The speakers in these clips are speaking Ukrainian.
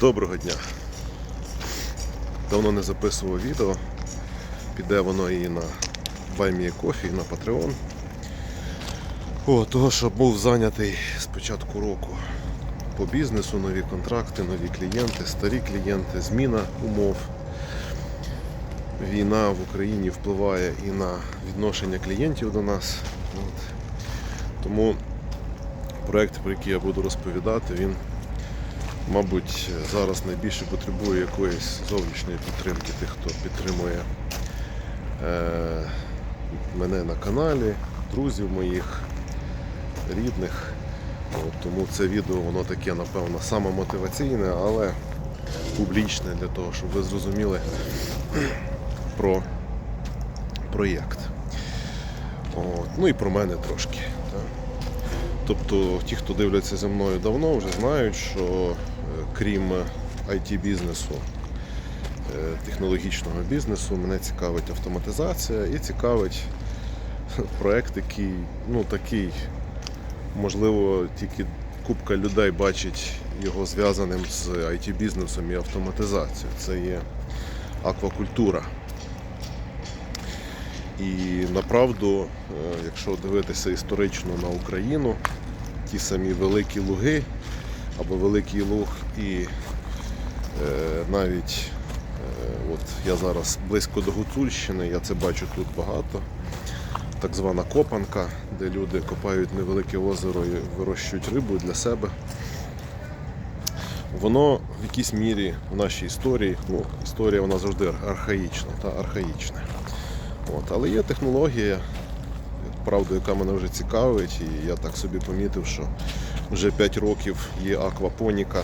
Доброго дня. Давно не записував відео. Піде воно і на BuyMeACoffee, і на Patreon. О, того, що був зайнятий з початку року по бізнесу, нові контракти, нові клієнти, старі клієнти, зміна умов. Війна в Україні впливає і на відношення клієнтів до нас. От. Тому проєкт, про який я буду розповідати, він мабуть, зараз найбільше потребує якоїсь зовнішньої підтримки тих, хто підтримує е, мене на каналі, друзів моїх, рідних. От, тому це відео воно таке, напевно, саме мотиваційне, але публічне для того, щоб ви зрозуміли про проєкт. От, ну і про мене трошки. Так. Тобто ті, хто дивляться за мною давно, вже знають, що крім it бізнесу, е, технологічного бізнесу, мене цікавить автоматизація і цікавить проект, який, ну такий, можливо, тільки купка людей бачить його зв'язаним з it бізнесом і автоматизацією. Це є аквакультура. І направду, е, якщо дивитися історично на Україну, ті самі великі луги або великий луг і е, навіть е, от я зараз близько до Гуцульщини, я це бачу тут багато. Так звана копанка, де люди копають невелике озеро і вирощують рибу для себе. Воно в якійсь мірі в нашій історії, ну, історія вона завжди архаїчна та архаїчна. От, але є технологія, правда, яка мене вже цікавить, і я так собі помітив, що вже 5 років є аквапоніка,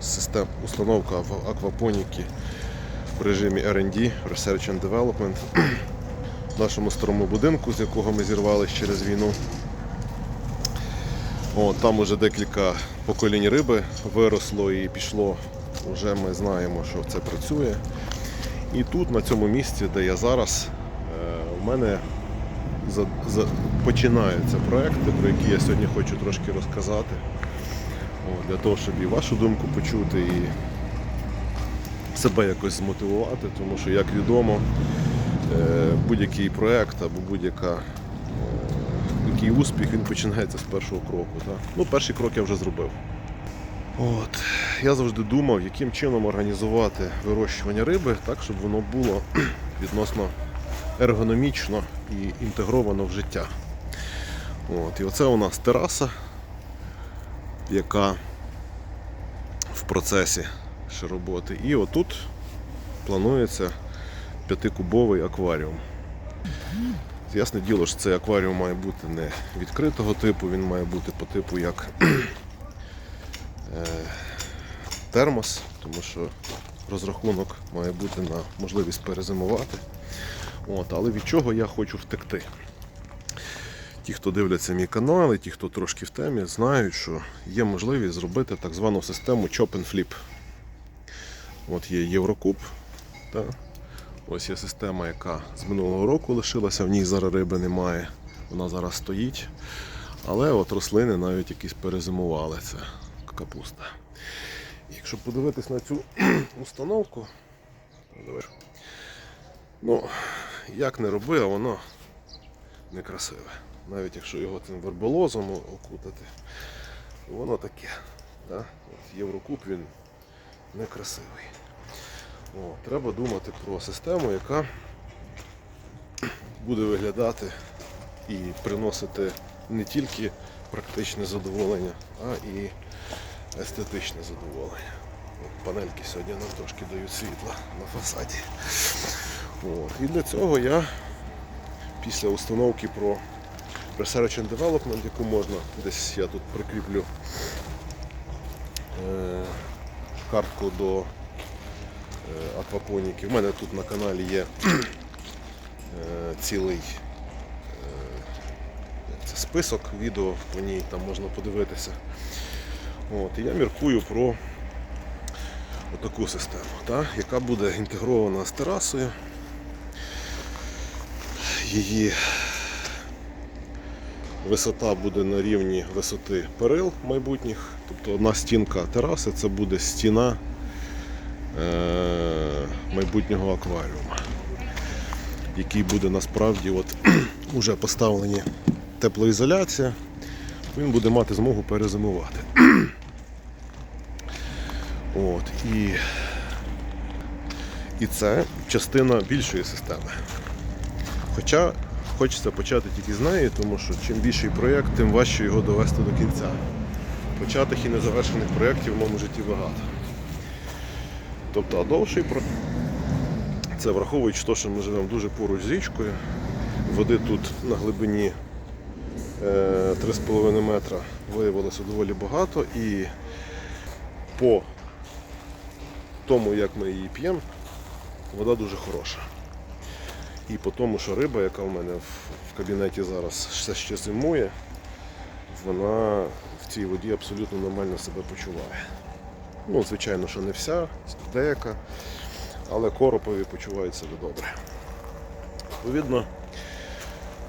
систем, установка в аквапоніки в режимі R&D, Research and Development в нашому старому будинку, з якого ми зірвались через війну. О, там уже декілька поколінь риби виросло і пішло. Вже ми знаємо, що це працює. І тут, на цьому місці, де я зараз, е, у мене за, за, починаються проекти, про які я сьогодні хочу трошки розказати. О, для того, щоб і вашу думку почути, і себе якось змотивувати, тому що, як відомо, е, будь-який проект або будь-яка е, який успіх він починається з першого кроку. Так? Ну, перший крок я вже зробив. От. Я завжди думав, яким чином організувати вирощування риби так, щоб воно було відносно ергономічно і інтегровано в життя. От. І оце у нас тераса, яка в процесі ще роботи. І отут планується п'ятикубовий акваріум. Ясне діло, що цей акваріум має бути не відкритого типу, він має бути по типу як е, термос, тому що розрахунок має бути на можливість перезимувати. От, але від чого я хочу втекти? Ті, хто дивляться мій канал, і ті, хто трошки в темі, знають, що є можливість зробити так звану систему Chop and Flip. От є Єврокуб. Та? Ось є система, яка з минулого року лишилася, в ній зараз риби немає. Вона зараз стоїть. Але от рослини навіть якісь перезимували. Це капуста. Якщо подивитись на цю установку, ну, як не роби, а воно некрасиве. Навіть якщо його цим верболозом окутати, воно таке. Да? От Єврокуб він некрасивий. О, треба думати про систему, яка буде виглядати і приносити не тільки практичне задоволення, а і естетичне задоволення. От, панельки сьогодні нам трошки дають світла на фасаді. От. І для цього я після установки про Research and Development, яку можна десь я тут прикріплю е, картку до е, аквапоніки. У мене тут на каналі є е, цілий це, список відео по ній, там можна подивитися. От, і я міркую про таку систему, та, яка буде інтегрована з терасою. Її висота буде на рівні висоти перил майбутніх. Тобто одна стінка тераси це буде стіна е- майбутнього акваріума, який буде насправді от, уже поставлені теплоізоляція, він буде мати змогу перезимувати. От, і, і це частина більшої системи. Хоча хочеться почати тільки з неї, тому що чим більший проєкт, тим важче його довести до кінця. Початих і незавершених проєктів в моєму житті багато. Тобто, а довший проєкт, це враховуючи те, що ми живемо дуже поруч з річкою, води тут на глибині е, 3,5 метра виявилося доволі багато і по тому, як ми її п'ємо, вода дуже хороша. І по тому, що риба, яка в мене в, кабінеті зараз все ще зимує, вона в цій воді абсолютно нормально себе почуває. Ну, звичайно, що не вся, деяка, але коропові почувають себе добре. Відповідно,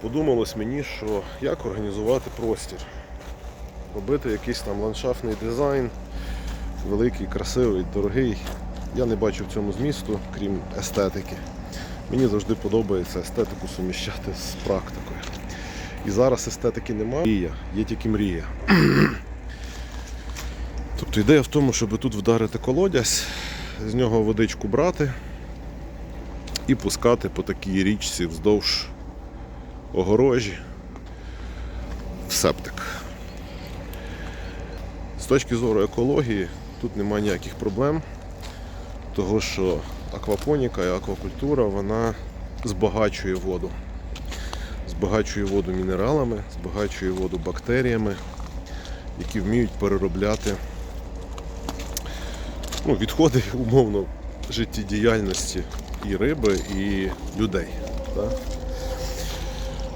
подумалось мені, що як організувати простір, робити якийсь там ландшафтний дизайн, великий, красивий, дорогий. Я не бачу в цьому змісту, крім естетики. Мені завжди подобається естетику суміщати з практикою. І зараз естетики немає. Мрія, є тільки мрія. Тобто ідея в тому, щоб тут вдарити колодязь, з нього водичку брати і пускати по такій річці вздовж огорожі в септик. З точки зору екології тут немає ніяких проблем, того що аквапоніка і аквакультура вона збагачує воду. Збагачує воду мінералами, збагачує воду бактеріями, які вміють переробляти ну, відходи умовно життєдіяльності і риби, і людей. Так?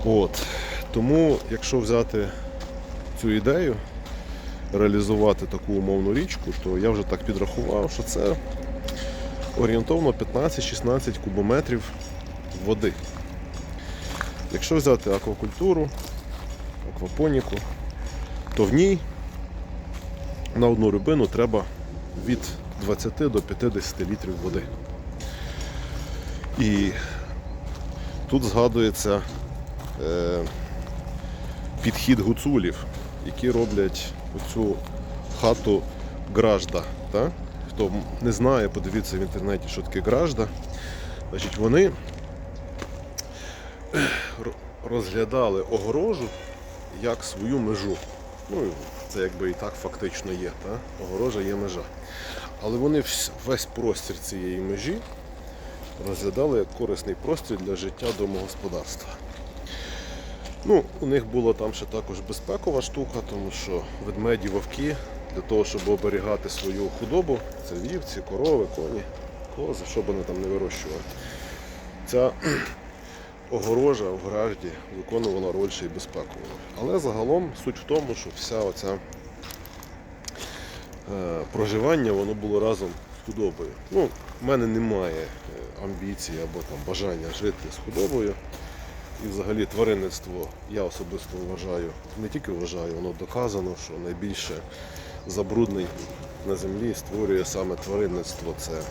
От. Тому, якщо взяти цю ідею, реалізувати таку умовну річку, то я вже так підрахував, що це орієнтовно 15-16 кубометрів води. Якщо взяти аквакультуру, аквапоніку, то в ній на одну рибину треба від 20 до 50 літрів води. І тут згадується е, підхід гуцулів, які роблять оцю хату гражда. Та? Хто не знає, подивіться в інтернеті, що таке гражда. Значить, вони розглядали огорожу як свою межу. Ну, це якби і так фактично є. Та? Огорожа є межа. Але вони весь простір цієї межі розглядали як корисний простір для життя домогосподарства. Ну, у них була там ще також безпекова штука, тому що ведмеді, вовки для того, щоб оберігати свою худобу, це вівці, корови, коні, кози, що б вони там не вирощували. Ця огорожа в гражді виконувала роль ще й безпекової. Але загалом суть в тому, що вся оця е, проживання воно було разом з худобою. Ну, в мене немає е, амбіцій або там бажання жити з худобою. І взагалі тваринництво я особисто вважаю, не тільки вважаю, воно доказано, що найбільше забруднень на землі створює саме тваринництво. Це е,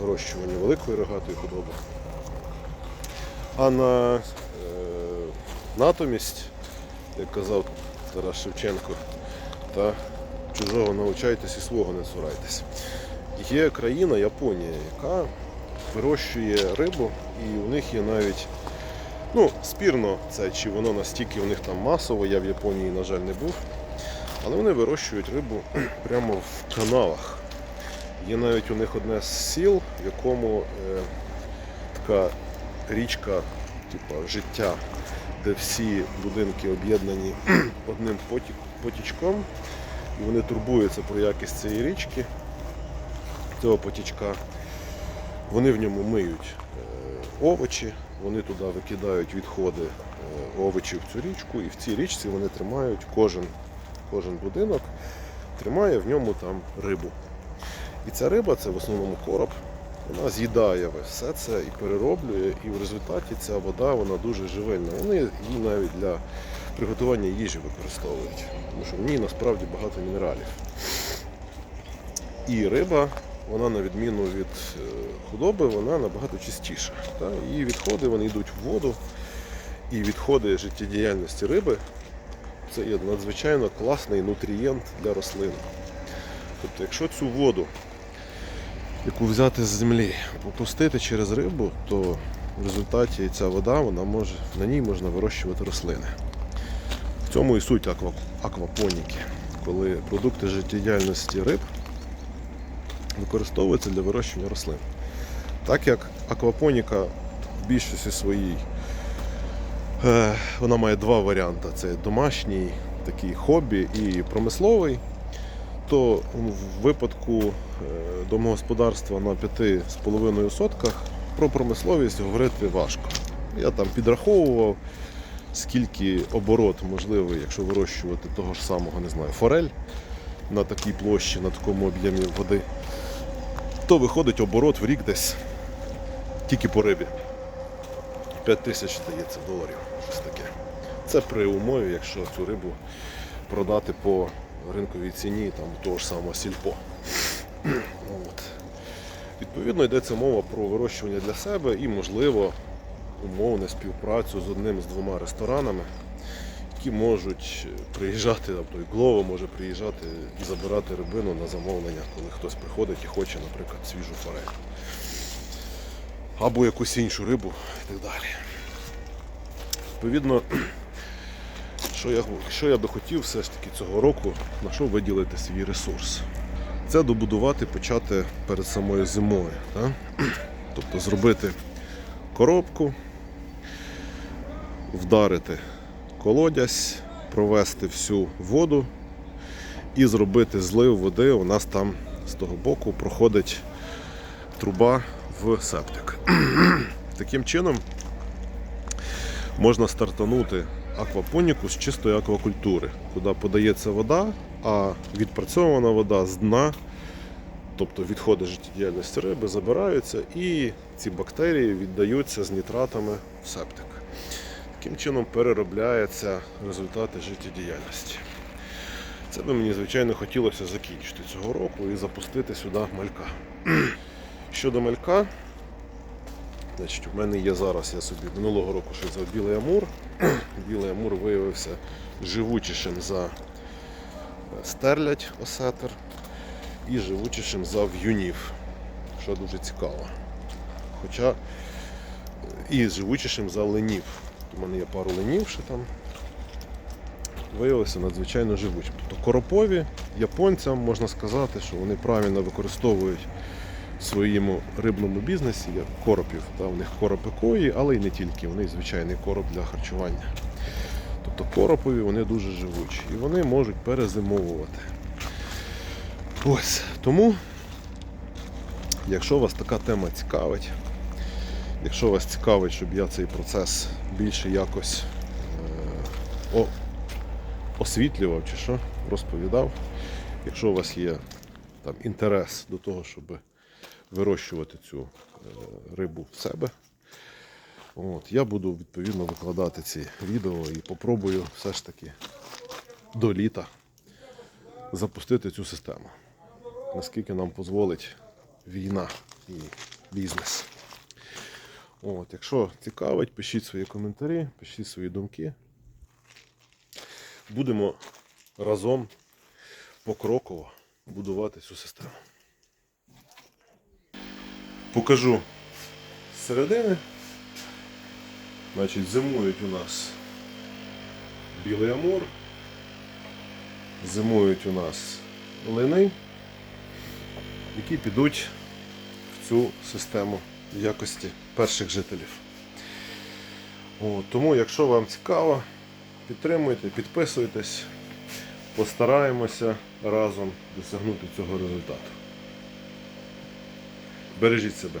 вирощування великої рогатої худоби. А на е, натомість, як казав Тарас Шевченко, та чужого навчайтесь і свого не цурайтесь. Є країна Японія, яка вирощує рибу, і у них є навіть, ну, спірно це, чи воно настільки у них там масово, я в Японії, на жаль, не був. Але вони вирощують рибу прямо в каналах. Є навіть у них одне з сіл, в якому е, така річка, типу, життя, де всі будинки об'єднані одним потічком, і вони турбуються про якість цієї річки, цього потічка. Вони в ньому миють е, овочі, вони туди викидають відходи е, овочів в цю річку, і в цій річці вони тримають кожен, кожен будинок, тримає в ньому там рибу. І ця риба це в основному короб. Вона з'їдає все це і перероблює, і в результаті ця вода вона дуже живильна. Вони її навіть для приготування їжі використовують, тому що в ній насправді багато мінералів. І риба вона на відміну від е, худоби, вона набагато чистіша. Її відходи вони йдуть в воду, і відходи життєдіяльності риби це є надзвичайно класний нутрієнт для рослин. Тобто, якщо цю воду, яку взяти з землі, попустити через рибу, то в результаті ця вода, вона може, на ній можна вирощувати рослини. В цьому і суть аква, аквапоніки, коли продукти життєдіяльності риб використовуються для вирощування рослин. Так як аквапоніка в більшості своїй вона має два варіанти: це домашній такий хобі і промисловий. То в випадку е, домогосподарства на 5,5 сотках про промисловість говорити важко. Я там підраховував, скільки оборот можливий, якщо вирощувати того ж самого, не знаю, форель на такій площі, на такому об'ємі води, то виходить оборот в рік десь тільки по рибі. 5 тисяч здається доларів. Щось таке. Це при умові, якщо цю рибу продати по ринковій ціні там, того ж самого сільпо. От. Відповідно, йдеться мова про вирощування для себе і, можливо, умовну співпрацю з одним з двома ресторанами, які можуть приїжджати, тобто і Глово може приїжджати і забирати рибину на замовлення, коли хтось приходить і хоче, наприклад, свіжу форель. Або якусь іншу рибу і так далі. Відповідно, що я, що я би хотів все ж таки цього року, на що виділити свій ресурс? Це добудувати, почати перед самою зимою. Так? Тобто зробити коробку, вдарити колодязь, провести всю воду і зробити злив води. У нас там з того боку проходить труба в септик. Таким чином можна стартанути аквапоніку з чистої аквакультури, куди подається вода, а відпрацьована вода з дна, тобто відходи життєдіяльності риби, забираються і ці бактерії віддаються з нітратами в септик. Таким чином переробляються результати життєдіяльності. Це би мені, звичайно, хотілося закінчити цього року і запустити сюди малька. Щодо малька, значить, у мене є зараз, я собі минулого року ще взяв білий амур. Білий амур виявився живучішим за стерлядь осетер і живучішим за в'юнів, що дуже цікаво. Хоча е, і живучішим за ленів. У мене є пару ленів ще там. Виявилися надзвичайно живучим. Тобто коропові японцям можна сказати, що вони правильно використовують своєму рибному бізнесі як коропів. Та, у них коропи кої, але й не тільки, вони звичайний короб для харчування. Тобто коропові вони дуже живучі і вони можуть перезимовувати. Ось тому, якщо вас така тема цікавить, якщо вас цікавить, щоб я цей процес більше якось е, освітлював чи що, розповідав, якщо у вас є там інтерес до того, щоб вирощувати цю е, рибу в себе. От, я буду відповідно викладати ці відео і попробую все ж таки до літа запустити цю систему. Наскільки нам дозволить війна і бізнес. От, якщо цікавить, пишіть свої коментарі, пишіть свої думки. Будемо разом покроково будувати цю систему. Покажу з середини. Значить, зимують у нас білий амур, зимують у нас лини, які підуть в цю систему якості перших жителів. От, тому, якщо вам цікаво, підтримуйте, підписуйтесь, постараємося разом досягнути цього результату. Бережіть себе.